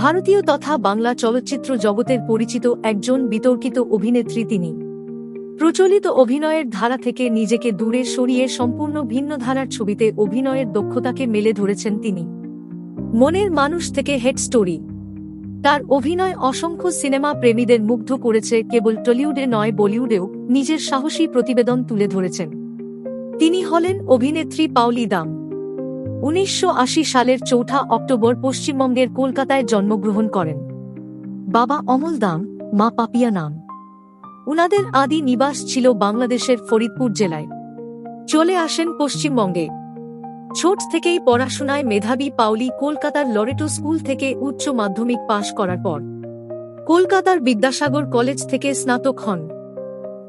ভারতীয় তথা বাংলা চলচ্চিত্র জগতের পরিচিত একজন বিতর্কিত অভিনেত্রী তিনি। প্রচলিত অভিনয়ের ধারা থেকে নিজেকে দূরে সরিয়ে সম্পূর্ণ ভিন্ন ধারার ছবিতে অভিনয়ের দক্ষতাকে মেলে ধরেছেন তিনি। মনের মানুষ থেকে হেড স্টোরি। তার অভিনয় অসংখ্য সিনেমা প্রেমীদের মুগ্ধ করেছে, কেবল টলিউডে নয়, বলিউডেও নিজের সাহসী প্রতিবেদন তুলে ধরেছেন। তিনি হলেন অভিনেত্রী পাওলি দাম। উনিশশো আশি সালের চৌঠা অক্টোবর পশ্চিমবঙ্গের কলকাতায় জন্মগ্রহণ করেন। বাবা অমল দাম মা পাপিয়া নাম। উনাদের আদি নিবাস ছিল বাংলাদেশের ফরিদপুর জেলায়। চলে আসেন পশ্চিমবঙ্গে। ছোট থেকেই পড়াশোনায় মেধাবী পাউলি কলকাতার লরেটো স্কুল থেকে উচ্চ মাধ্যমিক পাশ করার পর কলকাতার বিদ্যাসাগর কলেজ থেকে স্নাতক হন।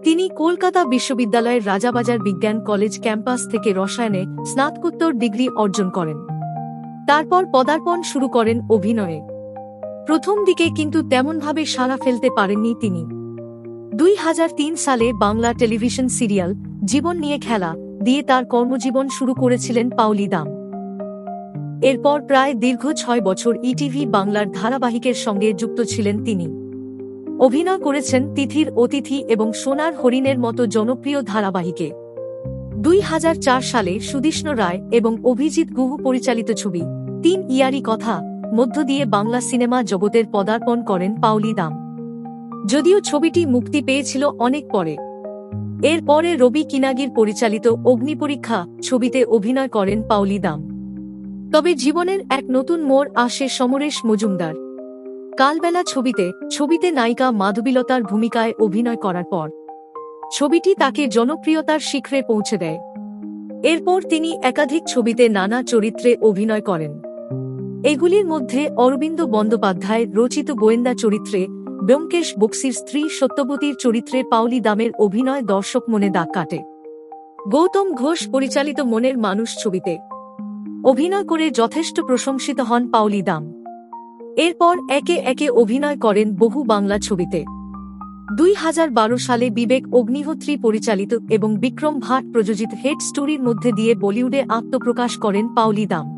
তিনি কলকাতা বিশ্ববিদ্যালয়ের রাজাবাজার বিজ্ঞান কলেজ ক্যাম্পাস থেকে রসায়নে স্নাতকোত্তর ডিগ্রি অর্জন করেন। তারপর পদার্পণ শুরু করেন অভিনয়ে। প্রথম দিকে কিন্তু তেমনভাবে সাড়া ফেলতে পারেননি তিনি। দুই হাজার তিন সালে বাংলা টেলিভিশন সিরিয়াল জীবন নিয়ে খেলা দিয়ে তার কর্মজীবন শুরু করেছিলেন পাউলি দাম। এরপর প্রায় দীর্ঘ ছয় বছর ইটিভি বাংলার ধারাবাহিকের সঙ্গে যুক্ত ছিলেন তিনি। অভিনয় করেছেন তিথির অতিথি এবং সোনার হরিণের মতো জনপ্রিয় ধারাবাহিকে। দুই হাজার চার সালে সুদীষ্ণ রায় এবং অভিজিৎ গুহ পরিচালিত ছবি, তিন ইয়ারি কথা, মধ্য দিয়ে বাংলা সিনেমা জগতের পদার্পণ করেন পাউলি দাম। যদিও ছবিটি মুক্তি পেয়েছিল অনেক পরে। এরপরে রবি কিনাগির পরিচালিত অগ্নিপরীক্ষা ছবিতে অভিনয় করেন পাউলি দাম। তবে জীবনের এক নতুন মোড় আসে সমরেশ মজুমদার। কালবেলা ছবিতে ছবিতে নায়িকা মাধবীলতার ভূমিকায় অভিনয় করার পর, ছবিটি তাকে জনপ্রিয়তার শিখরে পৌঁছে দেয়। এরপর তিনি একাধিক ছবিতে নানা চরিত্রে অভিনয় করেন। এগুলির মধ্যে অরবিন্দ বন্দ্যোপাধ্যায় রচিত গোয়েন্দা চরিত্রে, ব্যোমকেশ বক্সির স্ত্রী সত্যবতীর চরিত্রে পাউলি দামের অভিনয় দর্শক মনে দাগ কাটে। গৌতম ঘোষ পরিচালিত মনের মানুষ ছবিতে অভিনয় করে যথেষ্ট প্রশংসিত হন পাউলি দাম। এরপর একে একে অভিনয় করেন বহু বাংলা ছবিতে। দুই হাজার বারো সালে বিবেক অগ্নিহোত্রী পরিচালিত এবং বিক্রম ভাট প্রযোজিত হেড স্টোরির মধ্যে দিয়ে বলিউডে আত্মপ্রকাশ করেন পাউলি দাম।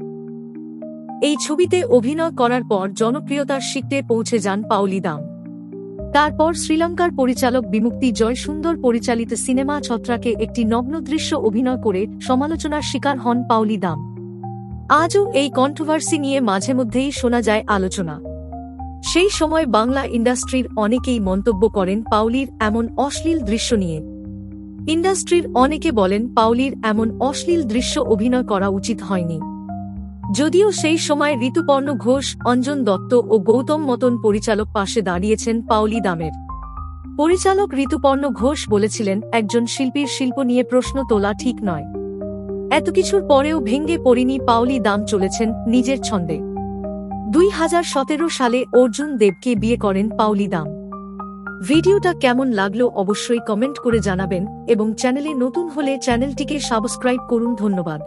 এই ছবিতে অভিনয় করার পর জনপ্রিয়তার শিখতে পৌঁছে যান পাউলি দাম। তারপর শ্রীলঙ্কার পরিচালক বিমুক্তি জয় সুন্দর পরিচালিত সিনেমা ছত্রাকে একটি নগ্ন দৃশ্য অভিনয় করে সমালোচনার শিকার হন পাউলি দাম। আজও এই কন্ট্রোভার্সি নিয়ে মাঝে মধ্যেই শোনা যায় আলোচনা। সেই সময় বাংলা ইন্ডাস্ট্রির অনেকেই মন্তব্য করেন পাউলির এমন অশ্লীল দৃশ্য নিয়ে। ইন্ডাস্ট্রির অনেকে বলেন পাউলির এমন অশ্লীল দৃশ্য অভিনয় করা উচিত হয়নি। যদিও সেই সময় ঋতুপর্ণ ঘোষ, অঞ্জন দত্ত ও গৌতম মতন পরিচালক পাশে দাঁড়িয়েছেন পাউলি দামের। পরিচালক ঋতুপর্ণ ঘোষ বলেছিলেন, একজন শিল্পীর শিল্প নিয়ে প্রশ্ন তোলা ঠিক নয়। এত কিছুর পরেও ভেঙ্গে পড়িনি পাওলি দাম চলেছেন নিজের ছন্দে। দুই হাজার সতেরো সালে অর্জুন দেবকে বিয়ে করেন পাওলি দাম। ভিডিওটা কেমন লাগল অবশ্যই কমেন্ট করে জানাবেন এবং চ্যানেলে নতুন হলে চ্যানেলটিকে সাবস্ক্রাইব করুন ধন্যবাদ।